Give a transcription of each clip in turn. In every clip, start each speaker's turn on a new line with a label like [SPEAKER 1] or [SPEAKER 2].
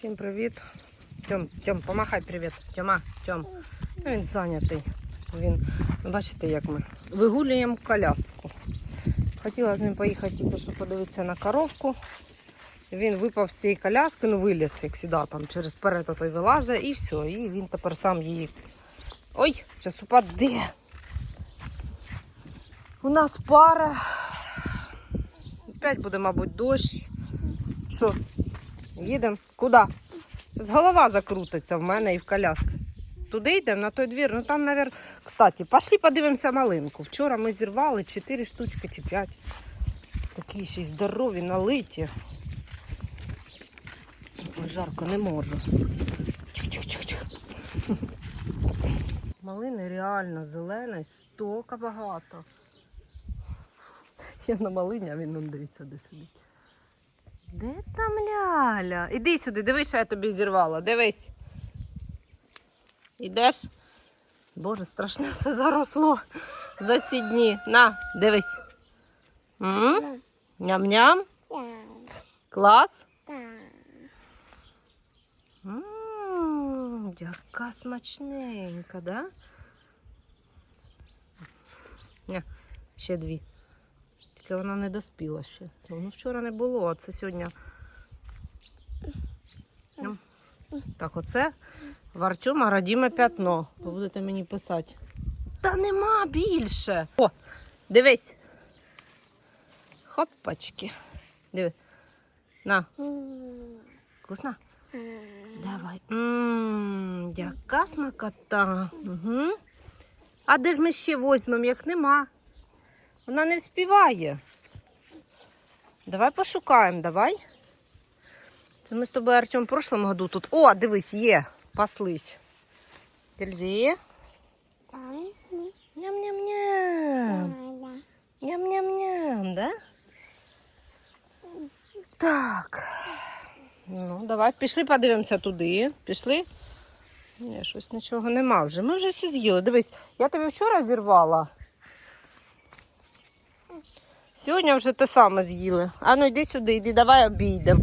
[SPEAKER 1] Всім привіт. Тьом, Тьом, помахай привіт. Тьома, Тьом. Ну, Він зайнятий. Він, бачите, як ми вигулюємо коляску. Хотіла з ним поїхати тільки що подивитися на коровку. Він випав з цієї коляски, ну виліз, як сюди, там через перед той вилазить, і все. І він тепер сам її. Ой, час упаде. У нас пара. Опять буде, мабуть, дощ. Що, їдемо? Куди? З голова закрутиться в мене і в коляску. Туди йдемо, на той двір. Ну там, навер... Кстати, пошли подивимося малинку. Вчора ми зірвали 4 штучки чи 5. Такі ще й здорові, налиті. Ой, жарко не можу. Малини реально зелена, стока багато. Я на малині, а він он дивіться, де сидить. Де там ляля? Іди сюди, дивись, що я тобі зірвала. Дивись. Ідеш? Боже, страшне все заросло за ці дні. На, дивись. Ням-ням. Клас. М, Яка смачненька, да? Ня, ще дві. Тільки вона не доспіла ще. Ну, вчора не було, а це сьогодні. Так, оце в Артема родіме п'ятно. Ви будете мені писати. Та нема більше. О, дивись. Хопачки. Диви. На, вкусно? Давай. Ммм, яка смакота. Угу. А де ж ми ще візьмемо, як нема? Вона не вспіває. Давай пошукаємо, давай. Це ми з тобою, Артем, в прошлому году тут. О, дивись, є. Паслись. Тельзі. Ням-ням-ням. Ням-ням-ням, да? Так. Ну, давай, пішли подивимося туди. Пішли. Ні, щось нічого нема вже. Ми вже все з'їли. Дивись, я тобі вчора зірвала. Сьогодні вже те саме з'їли. А ну йди сюди, йди, давай обійдемо.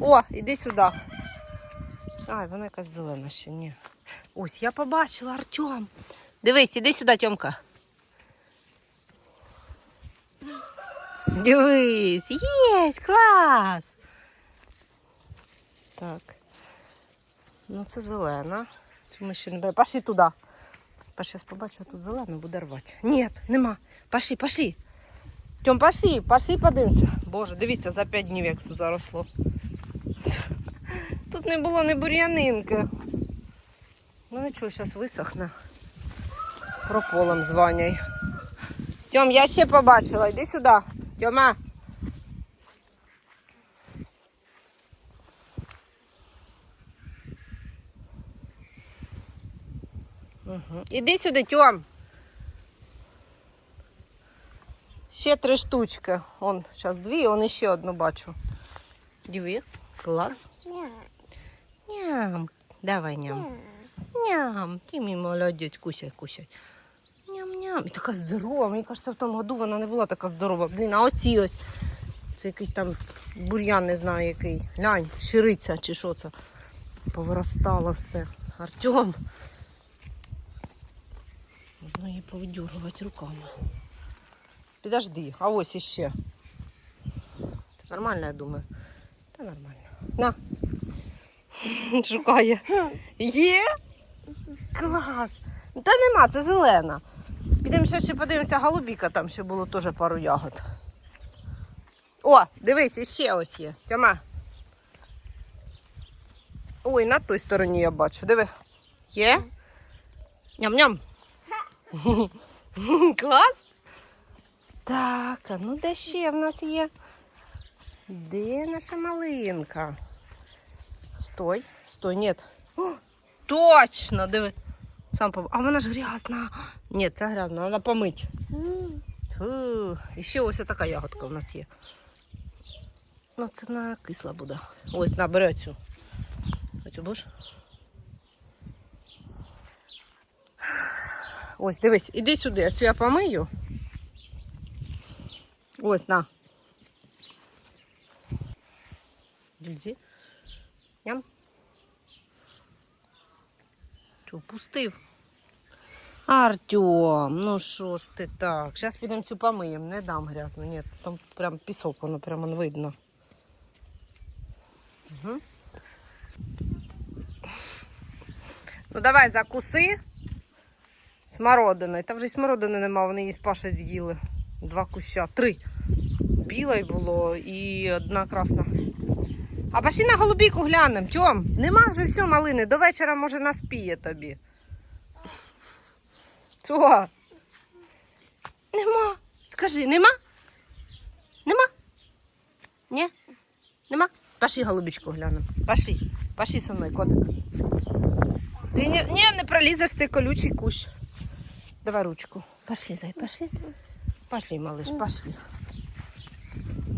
[SPEAKER 1] О, іди сюди. Ай, вона якась зелена ще, ні. Ось я побачила Артем. Дивись, іди сюди, Тьомка. Дивись, єсть, клас. Так. Ну, це зелена. Ми ще не беремо. Пошли туди. Пошли, я побачила тут зелену, буде рвати. Ні, нема. Пошли, пошли. Тьом, пошли, пошли подивимося. Боже, дивіться, за 5 днів як все заросло. Тут не було ні бур'янинки. Ну нічого, зараз висохне. Прополом званяй. Тьом, я ще побачила, йди сюди. Тьома. Угу. Іди сюди, Тьом. Ще три штучки. Он, зараз дві, он ще одну бачу. Дві. Клас. Ням. Давай, ням. Ням. Ти мій молодець, кусяй, кусяй. Ням-ням. І така здорова. Мені кажеться, в тому году вона не була така здорова. Блін, а оці ось. Це якийсь там бур'ян, не знаю який. Глянь, шириця чи що це. Повиростало все. Артем. Можна її повидюрувати руками. Підожди, а ось іще. Нормально, я думаю. Та нормально. На. Шукає. Є? Клас. Та нема, це зелена. Підемо ще ще подивимося, голубіка, там ще було теж пару ягод. О, дивись, іще ось є. Тьома. Ой, на той стороні я бачу. Диви. Є? Ням-ням. Клас. Так, а ну де ще в нас є? Де наша малинка? Стой, стой. О, точно, диви. Сам поб... А вона ж грязна. Ні, це грязна, вона помить. Фу. І ще ось така ягодка у нас є. Ну, це на кисла буде. Ось, набери цю. Оцю будеш? Ось, дивись, іди сюди, цю я помию. Ось, на. Дільзі. Ням. Що, пустив? Артем, ну що ж ти так? Зараз підемо цю помиємо, не дам грязну. Ні, там прям пісок, воно прямо видно. Угу. Ну давай закуси смородиною. Там вже й смородини нема, вони її з Паша з'їли. Два куща, три. Білої було і одна красна. А пошли на голубіку глянемо. Тьом, нема вже все малини. До вечора може наспіє тобі. Чого? Нема. Скажи, нема? Нема? Ні? Нема? Пошли голубічку глянемо. Пошли. Пошли со мною, котик. Ти не, ні, не пролізеш цей колючий кущ. Давай ручку. Пошли, зай, пошли. Пошли, малыш, пошли.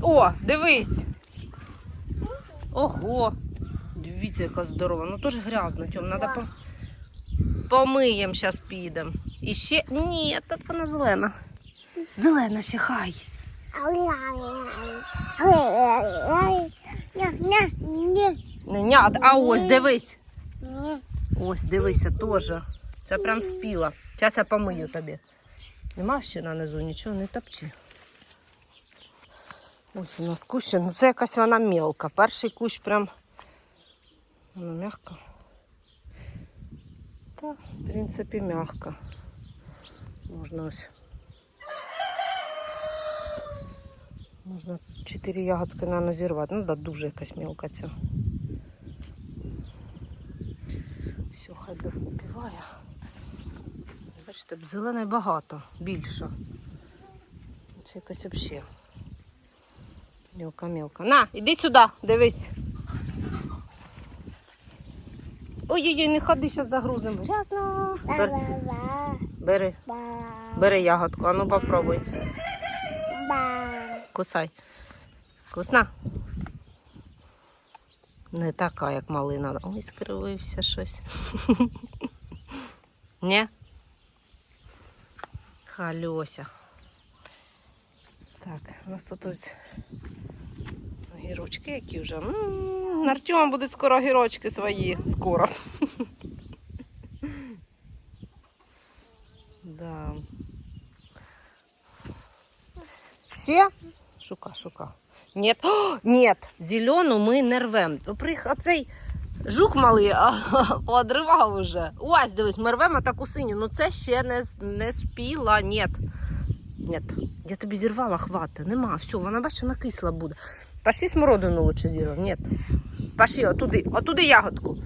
[SPEAKER 1] О, дивись. Ого. Дивіться, яка здорова. Ну теж грязно, Тьом, треба по... помиємо, зараз підемо. І ще. Ні, тут вона зелена. Зелена ще хай. Не нят, а ось дивись. Ось, дивися, теж. Це прям спіла. Зараз я помию тобі. Нема ще на низу, нічого не топчи. Ось у нас кущ, ну це якась вона мелка. Перший кущ прям. Вона м'яка. Та, в принципі, м'яка. Можна ось. Можна чотири ягодки на зірвати. Ну да, дуже якась мелка ця. Все, хай доспіває. Бачите, зеленої багато, більше. Це якась взагалі. Мілка, мілка. На, іди сюди, дивись. Ой-ой-ой, не ходи, зараз загрузимо. Грязно. Бери, бери, бери ягодку, а ну попробуй. Кусай. Вкусна? Не така, як малина. Ой, скривився щось. Ні? Хальося. Так, у нас тут ось огірочки, які вже. М, На Артема будуть скоро огірочки свої. Скоро. Да. Ще? Шука, шука. Нет, О, зелену ми не рвем. Оцей жук малий а, поодривав уже. Ось, дивись, ми рвемо таку синю. Ну це ще не, не спіла. Нет. Нет. Я тобі зірвала, хвати. Нема, все, вона бачиш, вона кисла буде. Пошли смородину лучше зірвав. Нет. Пошли, отуди, отуди ягодку.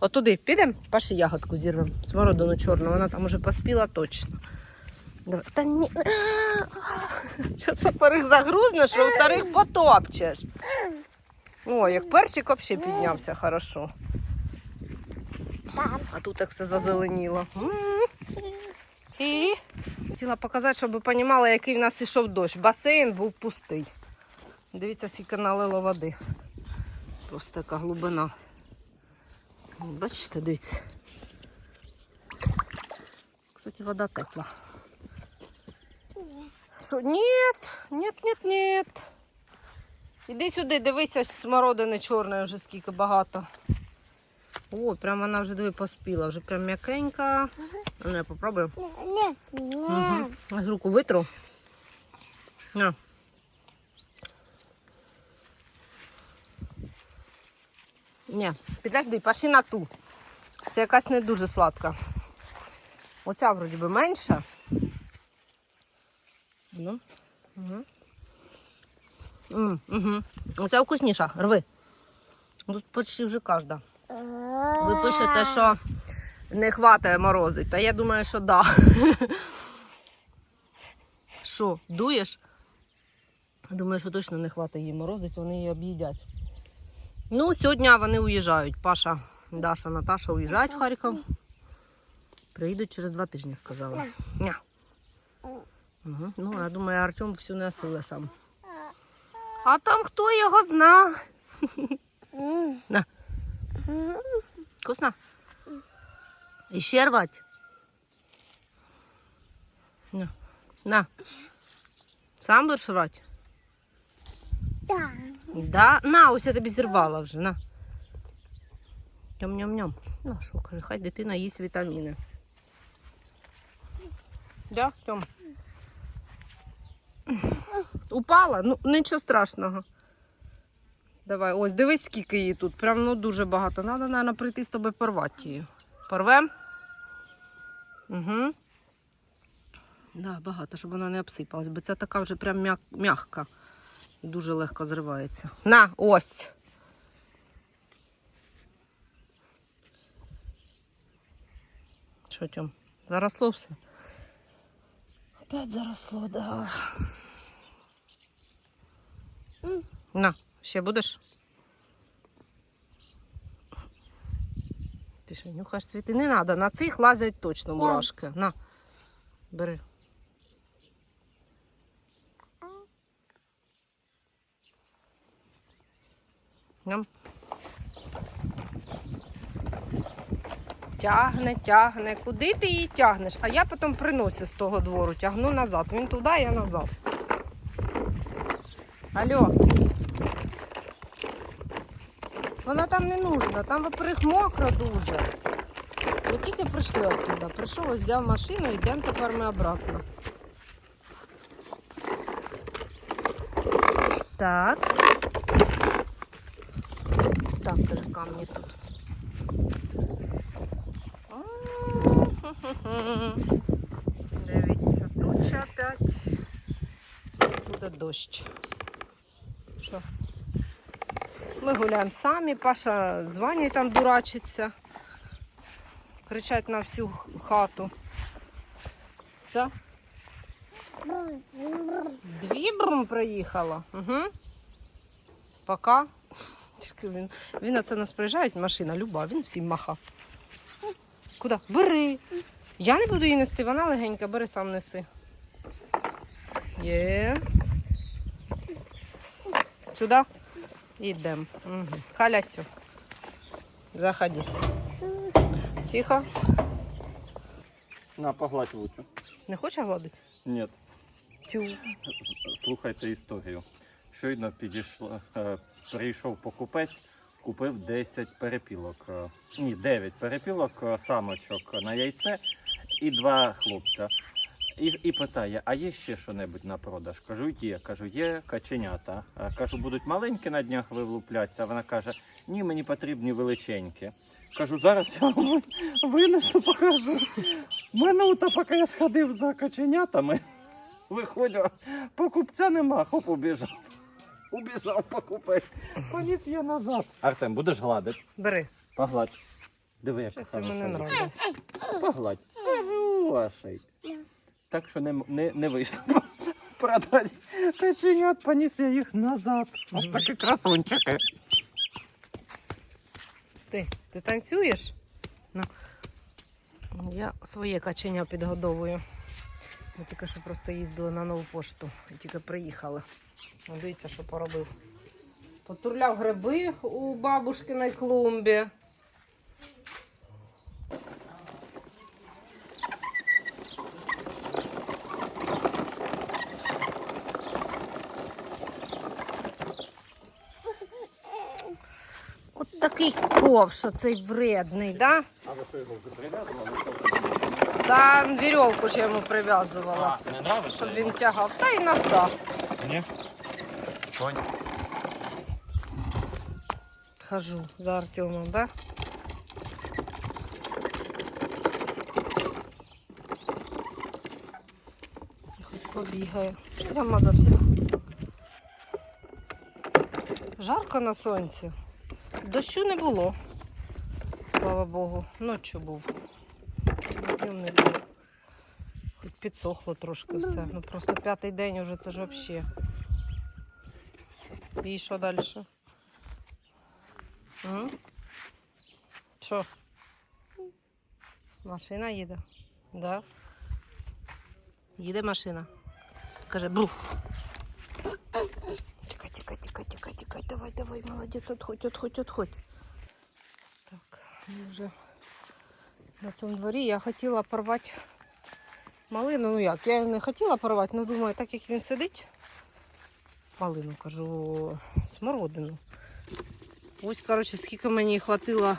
[SPEAKER 1] Отуди, підемо, пошли ягодку зірвемо. Смородину чорну, вона там уже поспіла точно. Давай. Та ні. Що це перих загрузнеш, а вторих потопчеш. О, як перчик взагалі піднявся хорошо. А тут так все зазеленіло. І хотіла показати, щоб ви розуміли, який в нас ішов дощ. Басейн був пустий. Дивіться, скільки налило води. Просто така глибина. Бачите, дивіться. Кстати, вода тепла. Що? Нет, нет, нет, нет. Іди сюди, дивись, ось смородини чорної вже скільки багато. О, прям вона вже диви поспіла, вже прям м'якенька. Ну, я попробую. Угу. Ось руку витру. На. Ні, підожди, пошли на ту. Це якась не дуже сладка. Оця вроді би менша. Ну. Угу. М, угу. Оця вкусніша. Рви. Тут почти вже кожна. Ви пишете, що не хватає морозить. Та я думаю, що да. Що, дуєш? Думаю, що точно не хватає їй морозить, вони її об'їдять. Ну, сьогодні вони уїжджають. Паша, Даша, Наташа уїжджають в Харків. Приїдуть через два тижні, сказали. Ня. Угу. Ну, я думаю, Артем всю несила сам. А там хто його зна? На. Вкусно? І ще рвать? На. На. Сам будеш рвати? Да? На, ось я тобі зірвала вже, на. Ням-ням-ням. Ну що, каже, хай дитина їсть вітаміни. Да, Тьом? Упала? Ну, нічого страшного. Давай, ось, дивись, скільки її тут. Прям ну, дуже багато. Надо, мабуть, прийти з тобою порвати її. Порвем? Угу. Да, багато, щоб вона не обсипалась, бо це така вже прям м'як- м'ягка. Дуже легко зривається. На, ось. Що Тьом? Заросло все? Опять заросло, да. На, ще будеш? Ти що, нюхаєш цвіти? Не треба, на цих лазять точно мурашки. На, бери. Ням. Тягне, тягне. Куди ти її тягнеш? А я потім приносю з того двору, тягну назад. Він туди, я назад. Алло. Вона там не нужна, там во-первых, мокро дуже. Ми тільки прийшли оттуда. Прийшов, взяв машину, йдемо тепер ми обратно. Так. Так, каже, камні тут. Дивіться, туча опять. Буде дощ. Що? Ми гуляємо самі, Паша з Ванею там дурачиться. Кричать на всю хату. Так? Дві брум проїхала. Угу. Пока. Тільки Він, він на це нас приїжджає, машина люба, він всім маха. Куди? Бери. Я не буду її нести, вона легенька, бери сам неси. Є. Сюди. Йдемо. Угу. Халясю. Заходи. Тихо.
[SPEAKER 2] На, погладь лучше.
[SPEAKER 1] Не хочеш гладити?
[SPEAKER 2] Ні.
[SPEAKER 1] Тю.
[SPEAKER 2] Слухайте історію. Щойно підійшло, е, прийшов покупець, купив 10 перепілок. е, Ні, 9 перепілок, е, самочок на яйце і два хлопця. І, і питає, а є ще що-небудь на продаж? Кажу, є. Кажу, є каченята. Кажу, будуть маленькі на днях вилупляться. Вона каже, ні, мені потрібні величенькі. Кажу, зараз я вам винесу, покажу. Минута, поки я сходив за каченятами. Виходжу, покупця нема, хоп, убіжав. Убіжав покупець. Поніс я назад. Артем, будеш гладити?
[SPEAKER 1] Бери.
[SPEAKER 2] Погладь. Диви, як
[SPEAKER 1] Щось йому не
[SPEAKER 2] хорошо.
[SPEAKER 1] нравиться.
[SPEAKER 2] Погладь. Хороший. Так що не, не, не вийшло продати каченят, поніс я їх назад. Ось такі красунчики.
[SPEAKER 1] Ти, ти танцюєш? Ну. Я своє каченя підгодовую. Ми тільки що просто їздили на нову пошту і тільки приїхали. Ну, Дивіться, що поробив. Потурляв гриби у бабушкиній клумбі. От такий ковш, оцей вредний, да?
[SPEAKER 2] А ви що його вже прив'язували?
[SPEAKER 1] Та вірьовку ж я йому прив'язувала,
[SPEAKER 2] не нравиться?
[SPEAKER 1] щоб він тягав. Та іноді.
[SPEAKER 2] Ні. Конь.
[SPEAKER 1] Хожу за Артемом, да? Хоч побігає. Що замазався? Жарко на сонці. Дощу не було. Слава Богу. Ночі був. Днем не було. Хоч підсохло трошки все. Ну просто п'ятий день уже це ж взагалі. І що далі? Що? Машина їде? Да? Їде машина. Каже, бу. Тікай, тікай, тікай, тікай, тікай, давай, давай, молодець, отходь, отходь, отходь. Так, ми вже на цьому дворі я хотіла порвати малину. Ну як, я не хотіла порвати, але думаю, так як він сидить, малину кажу, смородину. Ось, коротше, скільки мені хватило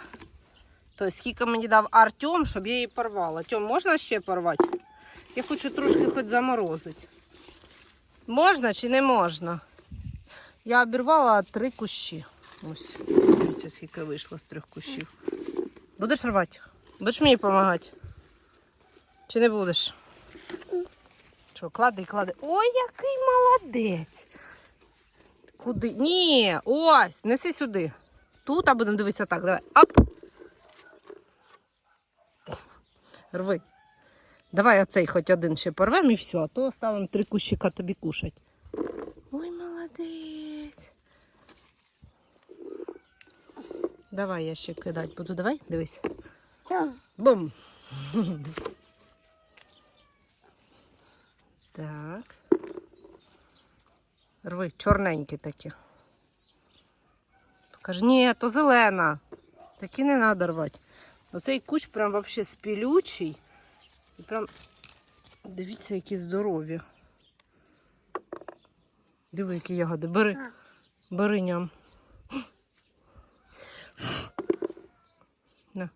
[SPEAKER 1] Тобто, скільки мені дав Артем, щоб я її порвала. Тьом, можна ще порвати? Я хочу трошки хоч заморозити. Можна чи не можна? Я обірвала три кущі. Ось, дивіться, скільки вийшло з трьох кущів. Будеш рвати? Будеш мені допомагати? Чи не будеш? Що, клади, клади. Ой, який молодець. Куди? Ні, ось, неси сюди. Тут, а будемо дивитися так. Давай. Оп. Рви. Давай оцей хоч один ще порвемо і все, а то ставимо три кущика тобі кушать. Ой, молодець. Давай я ще кидати буду. Давай, дивись. Бум. Так. Рви, чорненькі такі. Покажи, ні, то зелена. Такі не треба рвати. Оцей кущ прям вообще спілючий. І прям дивіться, які здорові. Диви, які ягоди. Бери. Бери ням. На.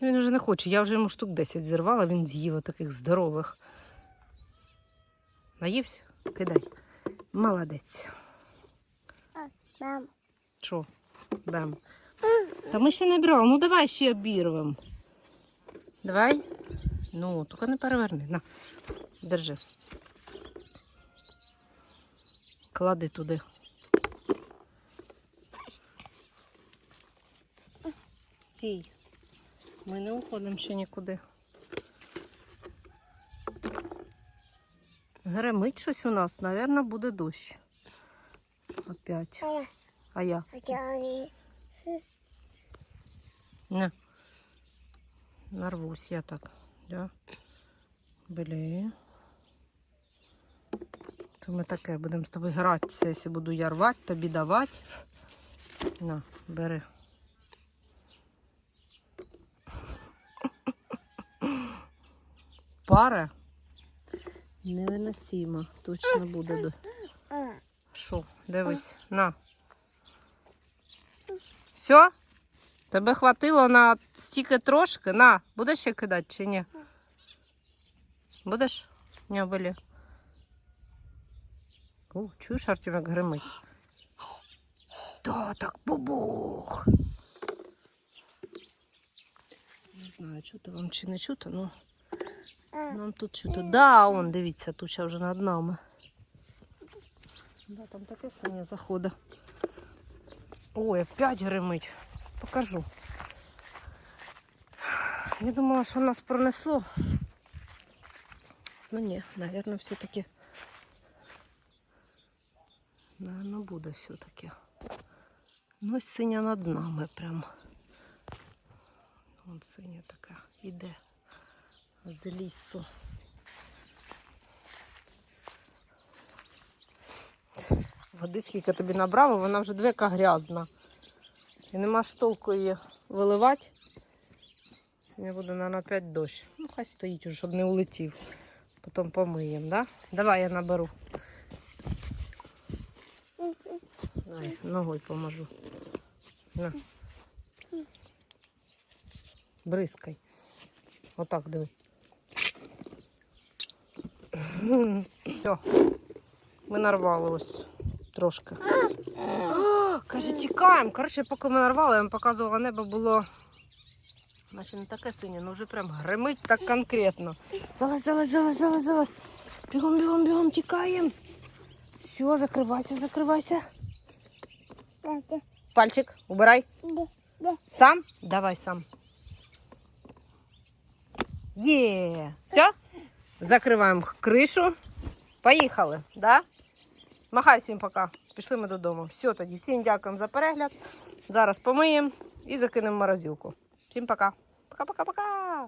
[SPEAKER 1] Ну, він вже не хоче. Я вже йому штук 10 зірвала, він з'їв таких здорових. Наївся? Кидай. Молодець.
[SPEAKER 3] Мам,
[SPEAKER 1] Що? Бем. Та ми ще не брали. Ну давай ще обірвемо. Давай. Ну, тільки не переверни. На. Держи. Клади туди. Стій. Ми не уходимо ще нікуди. Гремить щось у нас, Навірно, буде дощ. Опять.
[SPEAKER 3] а я
[SPEAKER 1] Не. Нарвусь я так. Да? Блін. Це ми таке будемо з тобою гратися, якщо буду я рвати, тобі давати. На, бери. Пара невиносима. Точно буде. Що, дивись, на. Все? Тебе хватило на стільки трошки? На, будеш ще кидати чи ні? Будеш? Не были. О, чуєш, Артем, як гримить? Да, так бубух. Не знаю, чути вам чи не чути, ну нам тут чути. Да, он, дивіться, туча вже над нами. Да, там таке синє заходить. Ой, опять гримить. Покажу. Я думала, що нас пронесло. Ну ні, наверное, все-таки. Наверно, буде все-таки. Ну, синя над нами прям. Вон синя така іде з лісу. Води скільки тобі набрав, і вона вже двека грязна. І нема ж толку її виливати. Сьогодні буде, мабуть, опять дощ. Ну, хай стоїть, уже, щоб не улетів. Потім помиємо, да? Давай я наберу. Давай, ногою поможу. На. Бризкай. Отак диви. Все. Ми нарвали ось трошки. О, Каже, тікаємо. Коротше, поки ми нарвали, я вам показувала небо було. Наче не таке синє, ну вже прям гримить так конкретно. Залазь, залазь, залазь, залазь, залазь. Бігом, бігом, бігом, тікаємо. Все, закривайся, закривайся. Пальчик, убирай. Сам? Давай сам. Є. Все? Закриваємо кришу. Поїхали, да? Махай всім пока. Пішли ми додому. Все тоді. Всім дякуємо за перегляд. Зараз помиємо і закинемо морозилку. Всім пока. Пока-пока-пока.